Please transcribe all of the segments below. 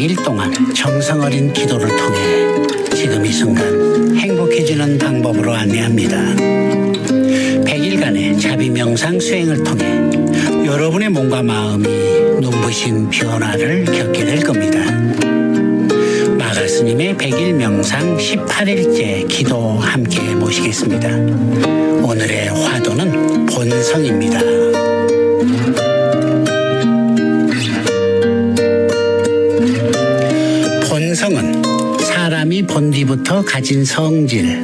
100일 동안 정성 어린 기도를 통해 지금 이 순간 행복해지는 방법으로 안내합니다. 100일간의 자비 명상 수행을 통해 여러분의 몸과 마음이 눈부신 변화를 겪게 될 겁니다. 마가 스님의 100일 명상 18일째 기도 함께 모시겠습니다. 오늘의 화두는 본성입니다. 본디부터 가진 성질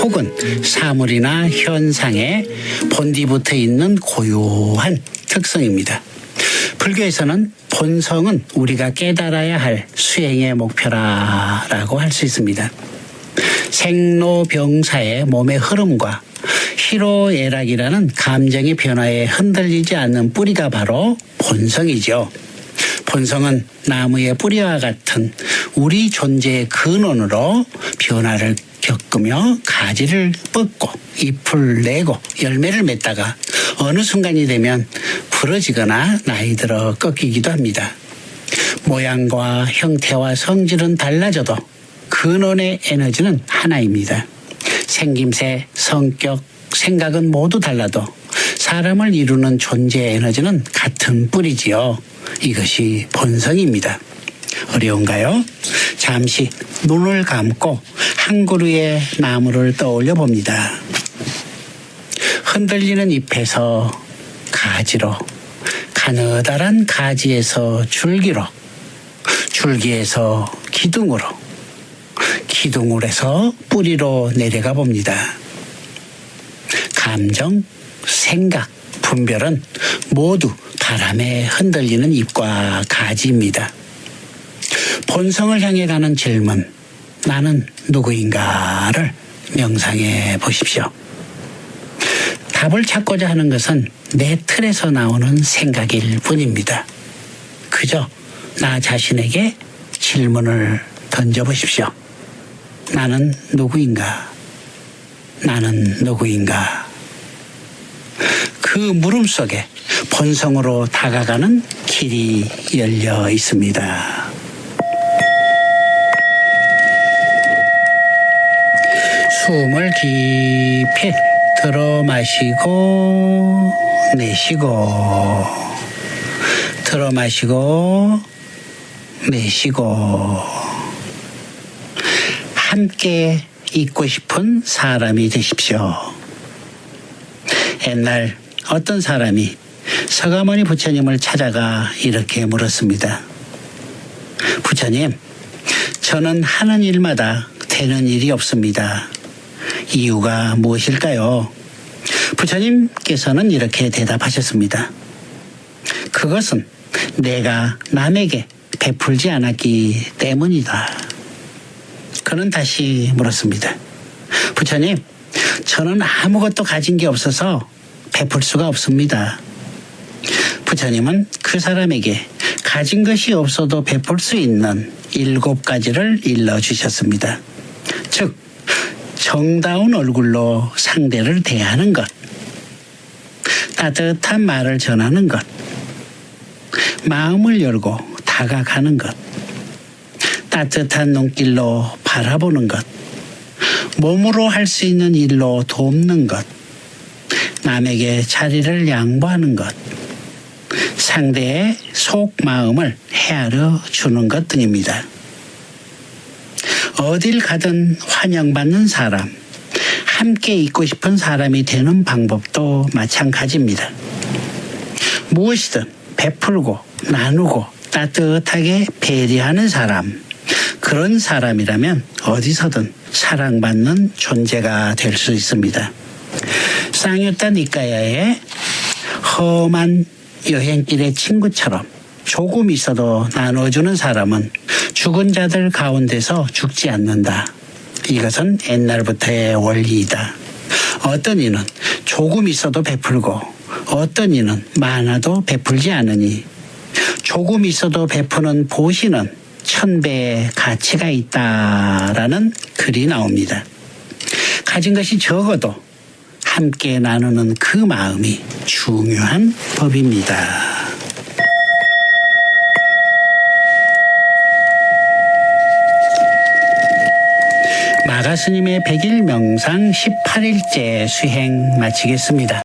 혹은 사물이나 현상에 본디부터 있는 고유한 특성입니다. 불교에서는 본성은 우리가 깨달아야 할 수행의 목표라라고 할 수 있습니다. 생로병사의 몸의 흐름과 희로애락이라는 감정의 변화에 흔들리지 않는 뿌리가 바로 본성이죠. 본성은 나무의 뿌리와 같은 우리 존재의 근원으로 변화를 겪으며 가지를 뻗고 잎을 내고 열매를 맺다가 어느 순간이 되면 부러지거나 나이 들어 꺾이기도 합니다. 모양과 형태와 성질은 달라져도 근원의 에너지는 하나입니다. 생김새, 성격, 생각은 모두 달라도 사람을 이루는 존재의 에너지는 같은 뿌리지요. 이것이 본성입니다. 어려운가요? 잠시 눈을 감고 한 그루의 나무를 떠올려 봅니다. 흔들리는 잎에서 가지로, 가느다란 가지에서 줄기로, 줄기에서 기둥으로, 기둥으로서 뿌리로 내려가 봅니다. 감정, 생각, 분별은 모두 바람에 흔들리는 잎과 가지입니다. 본성을 향해 가는 질문, 나는 누구인가를 명상해 보십시오. 답을 찾고자 하는 것은 내 틀에서 나오는 생각일 뿐입니다. 그저 나 자신에게 질문을 던져보십시오. 나는 누구인가? 나는 누구인가? 그 물음 속에 본성으로 다가가는 길이 열려 있습니다. 숨을 깊이 들어 마시고 내쉬고 들어 마시고 내쉬고 함께 있고 싶은 사람이 되십시오. 옛날 어떤 사람이 서가모니 부처님을 찾아가 이렇게 물었습니다. 부처님, 저는 하는 일마다 되는 일이 없습니다. 이유가 무엇일까요? 부처님께서는 이렇게 대답하셨습니다. 그것은 내가 남에게 베풀지 않았기 때문이다. 그는 다시 물었습니다. 부처님, 저는 아무것도 가진 게 없어서 베풀 수가 없습니다. 부처님은 그 사람에게 가진 것이 없어도 베풀 수 있는 일곱 가지를 일러주셨습니다. 즉, 정다운 얼굴로 상대를 대하는 것, 따뜻한 말을 전하는 것, 마음을 열고 다가가는 것, 따뜻한 눈길로 바라보는 것, 몸으로 할 수 있는 일로 돕는 것, 남에게 자리를 양보하는 것, 상대의 속 마음을 헤아려 주는 것 등입니다. 어딜 가든 환영받는 사람, 함께 있고 싶은 사람이 되는 방법도 마찬가지입니다. 무엇이든 베풀고 나누고 따뜻하게 배려하는 사람, 그런 사람이라면 어디서든 사랑받는 존재가 될 수 있습니다. 쌍유타 니까야의 험한 여행길의 친구처럼 조금 있어도 나눠주는 사람은 죽은 자들 가운데서 죽지 않는다. 이것은 옛날부터의 원리이다. 어떤 이는 조금 있어도 베풀고 어떤 이는 많아도 베풀지 않으니 조금 있어도 베푸는 보시는 천배의 가치가 있다라는 글이 나옵니다. 가진 것이 적어도 함께 나누는 그 마음이 중요한 법입니다. 마가 스님의 100일 명상 18일째 수행 마치겠습니다.